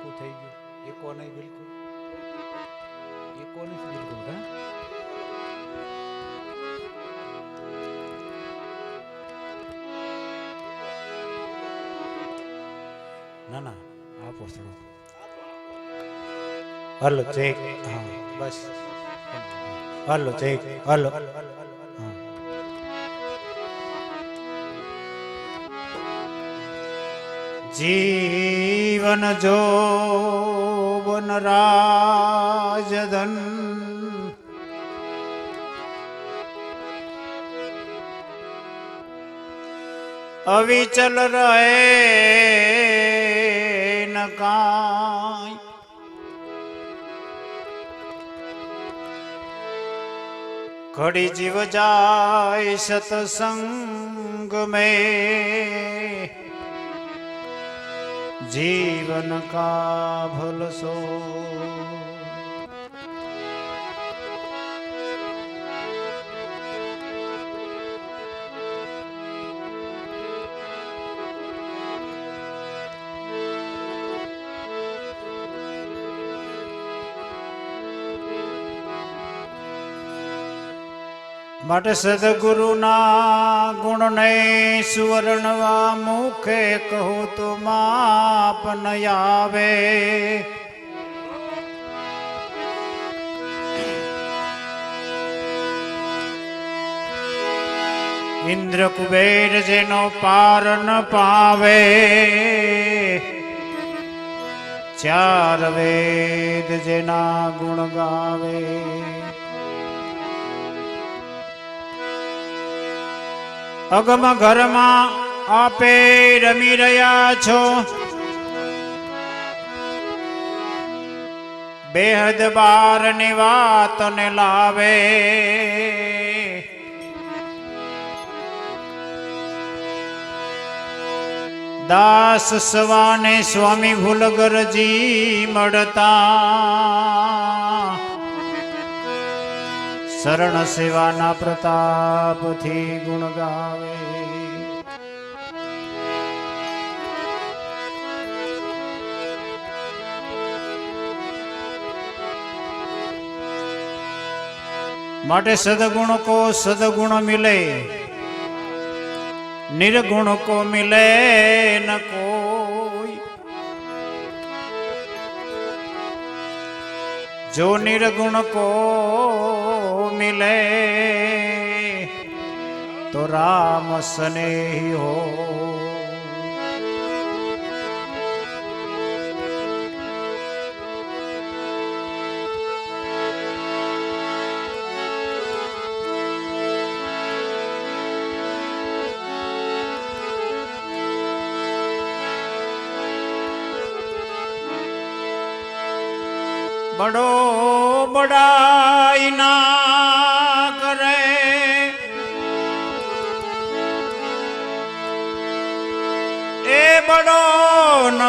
હરખું થઈ ગયું. એકો નહીં બિલકુલ? એકો નથી બિલકુલ, હા? ના ના આપો થોડો હલો ચેક હા, બસ. Hello check hello. હા જીવન જોવન રાજધન. અવિચલ રહે ન કાંઈ. ઘડી જીવ જાય સતસંગ મેં. जीवन का भल માટે સદગુરુના ગુણને સુવર્ણવા મુખે કહું તો માપ ન આવે. ઇન્દ્ર કુબેર જેનો પાર ન પાવે. ચાર વેદ જેના ગુણ ગાવે. અગમ ઘરમાં આપે રમી રહ્યા છો. બેહદ બારની વાત ને લાવે. દાસ સવાને સ્વામી ભૂલગરજી મળતા. શરણ સેવાના પ્રતાપથી ગુણ ગાવે. માટે સદગુણ કો સદગુણ મિલે, નિર્ગુણ કો મિલે ન કોઈ जो निर्गुण को मिले तो राम स्नेही हो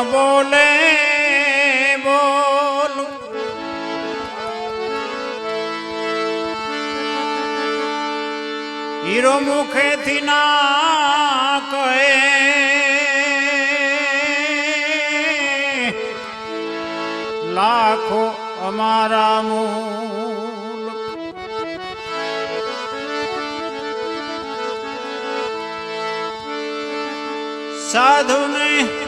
બોલે બોલ હીરો મુખેથી ના કહે લાખો અમારા મૂલ સાધુને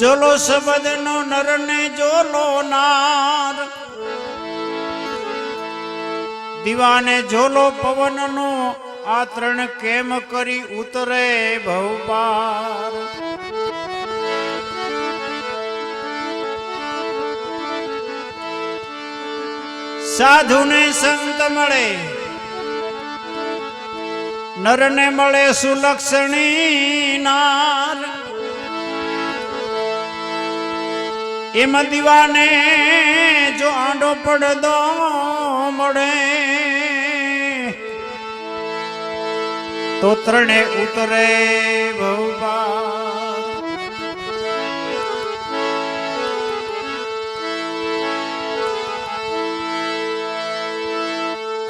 જોલો શબ્દનો નરને જોલો નાર. દીવાને જોલો પવનનો આ ત્રણ કેમ કરી ઉતરે ભવપાર. સાધુને સંત મળે, નરને મળે સુલક્ષણી નાર. એમ દીવાને જો આંડો પડદો મળે, તો ત્રણે ઉતરે ભવપાર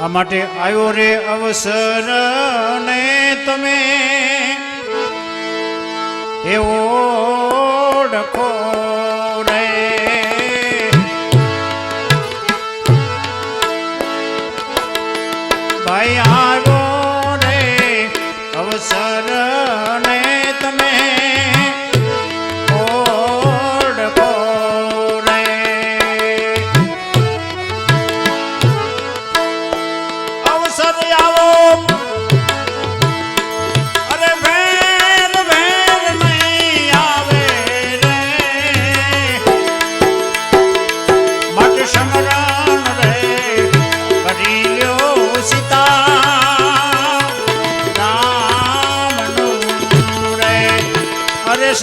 આ માટે આવ્યો રે અવસર ને તમે એવો ઓળખો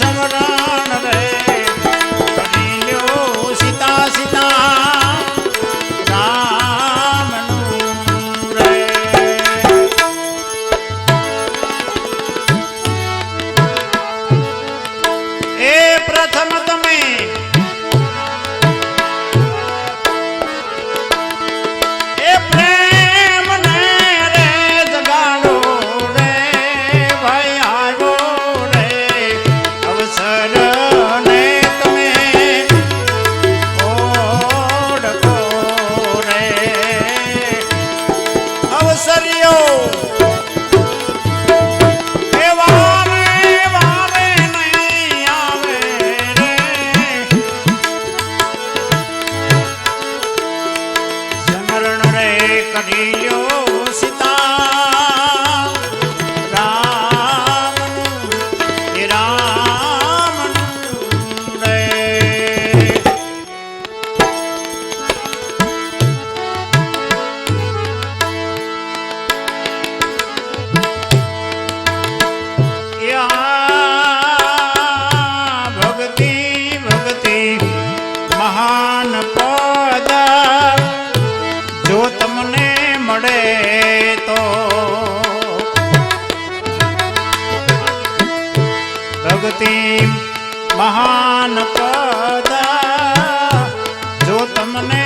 અરે રે ભક્તિ મહાન પદ. જો તમને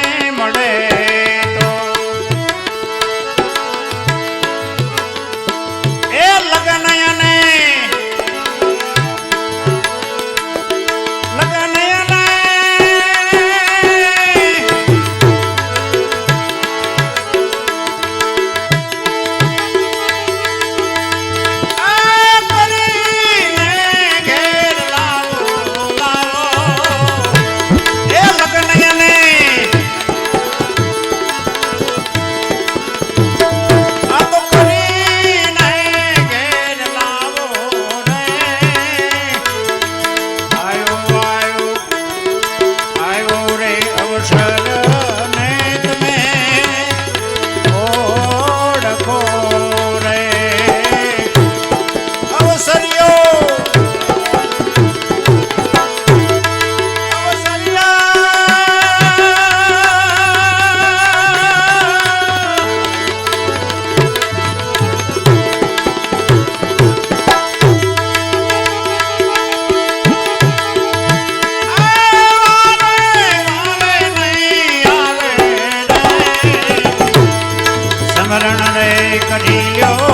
Filho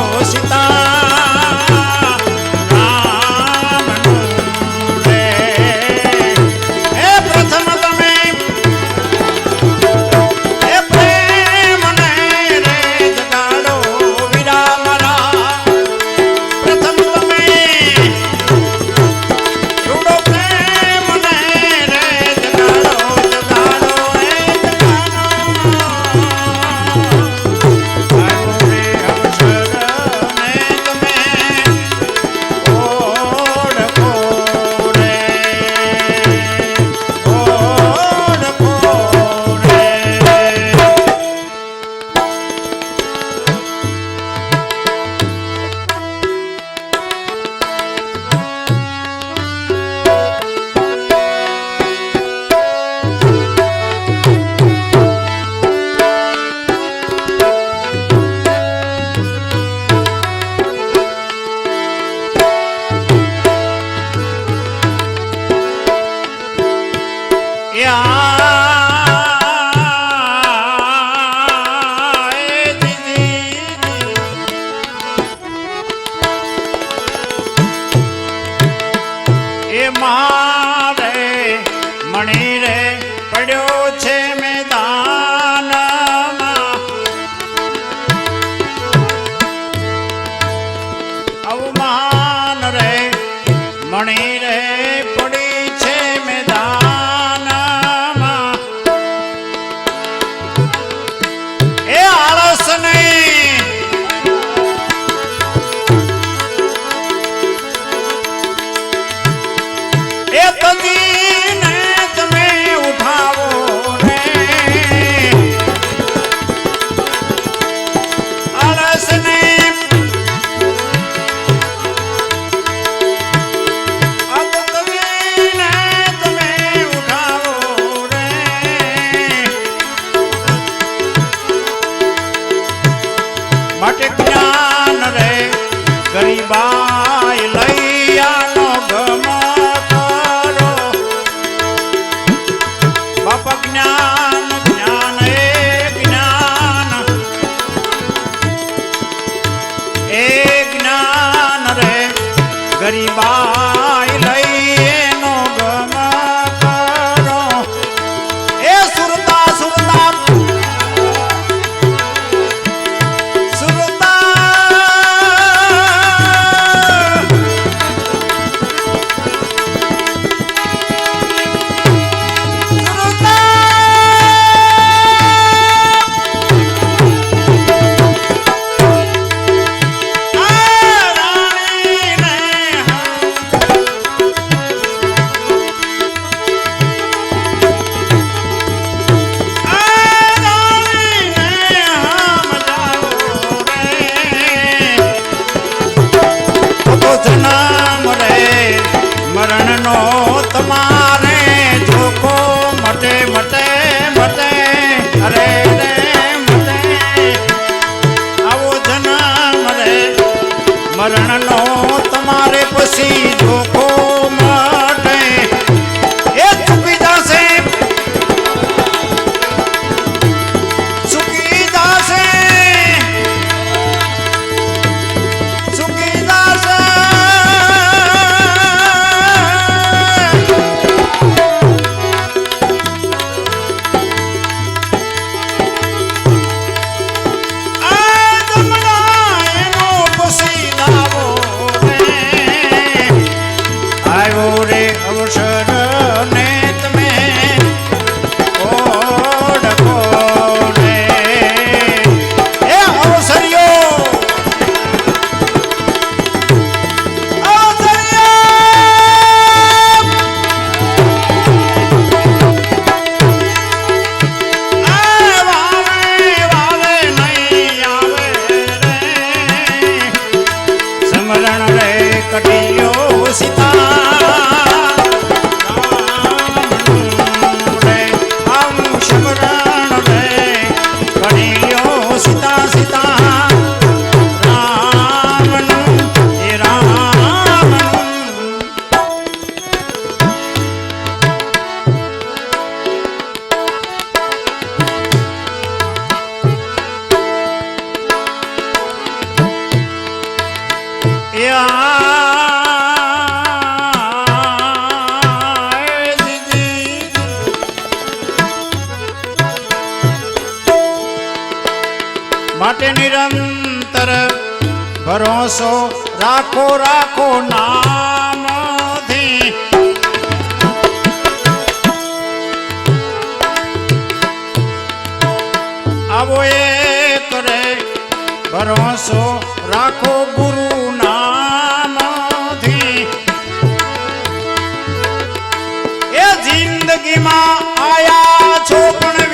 ભરોસો રાખો રાખો નામથી આવો એ કરે ભરોસો રાખો ગુરુ નામથી એ જિંદગીમાં આયા છો પણ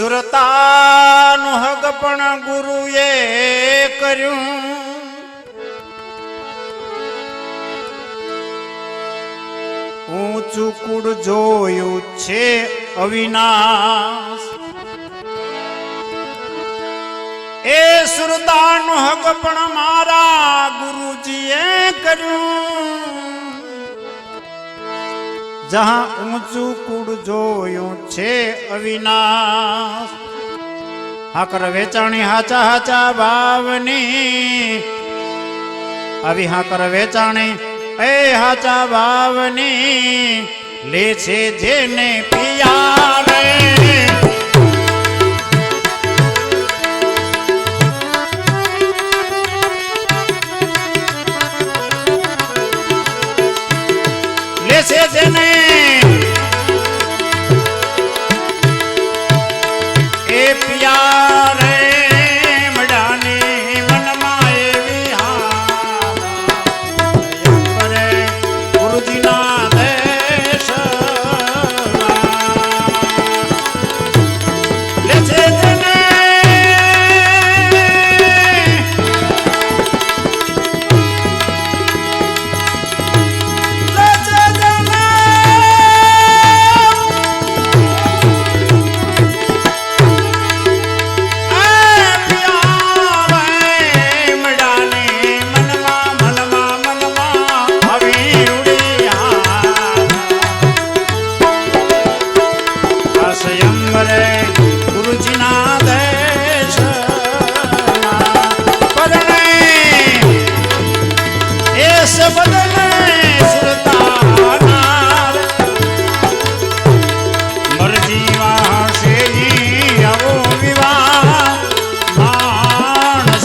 સુરતાનું હગ પણ ગુરુએ કર્યું. ઊંચું કુડ જોયું છે અવિનાશ. એ સુરતાનું હગ પણ મારા ગુરુજીએ કર્યું. જહાં ઊંચું કુડ જોયું છે અવિનાશ. હાકર વેચાણી હાચા હાચા ભાવની. આવી હાકર વેચાણી એ હાચા ભાવની. લે છે જેને પિયા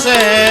sé.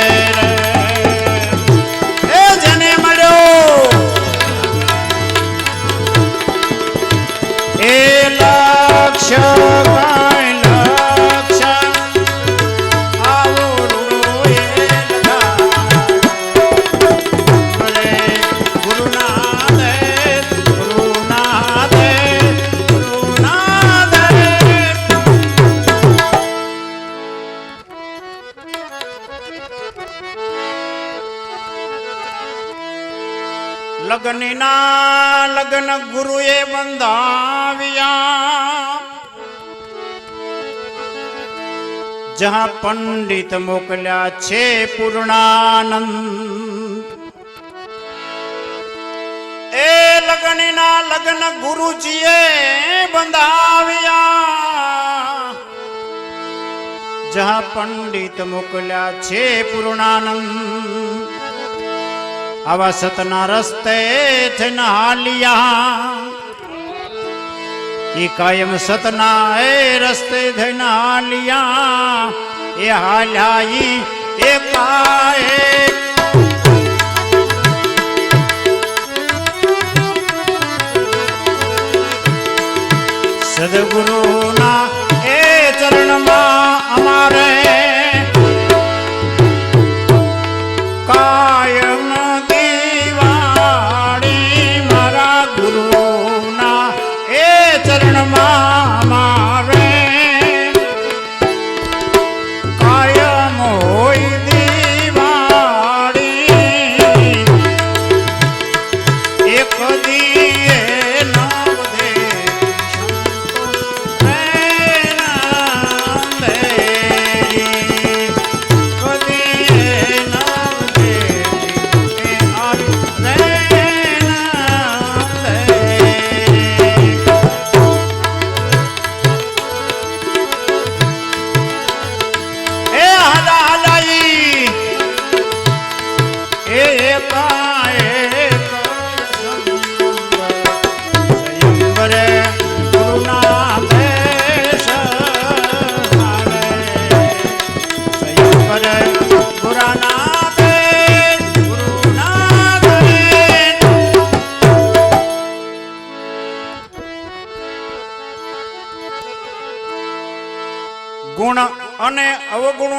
જહાં પંડિત મોકલ્યા છે પૂર્ણાનંદ એ લગ્નના લગ્ન ગુરુજીએ બંધાવ્યા જહાં પંડિત મોકલ્યા છે પૂર્ણાનંદ આવા સતના રસ્તે થઈને હાલિયા ઈ કાયમ સતના એ રસ્તે થઈને હાલ્યા. એ હાલ્યા ઈ એ કાય સદગુરુના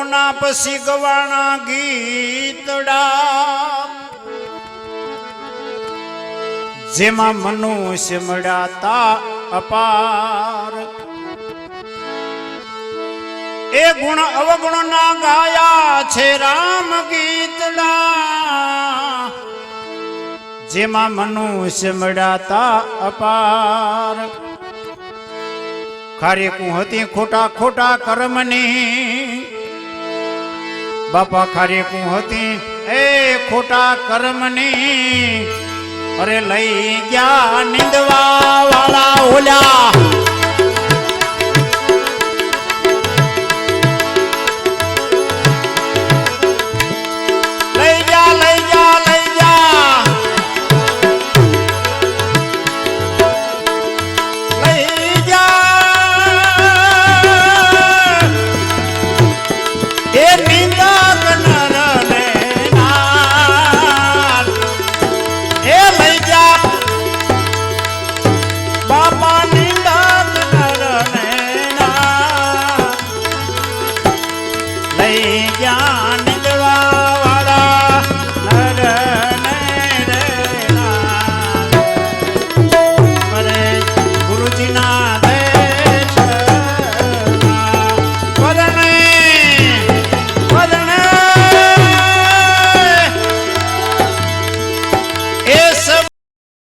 અવગુણના પછી ગવાણા ગીતડા જેમાં મનુષ્ય મળ્યા અપાર. એ ગુણ અવગુણ ના ગાયા છે રામ ગીતડા જેમાં મનુષ્ય મળ્યા અપાર. ખારી કું હતી ખોટા ખોટા કર્મની બાપા ખારેકું હતી? એ ખોટા કર્મની અરે લઈ ગયા નિંદવા વાળા ઓલા.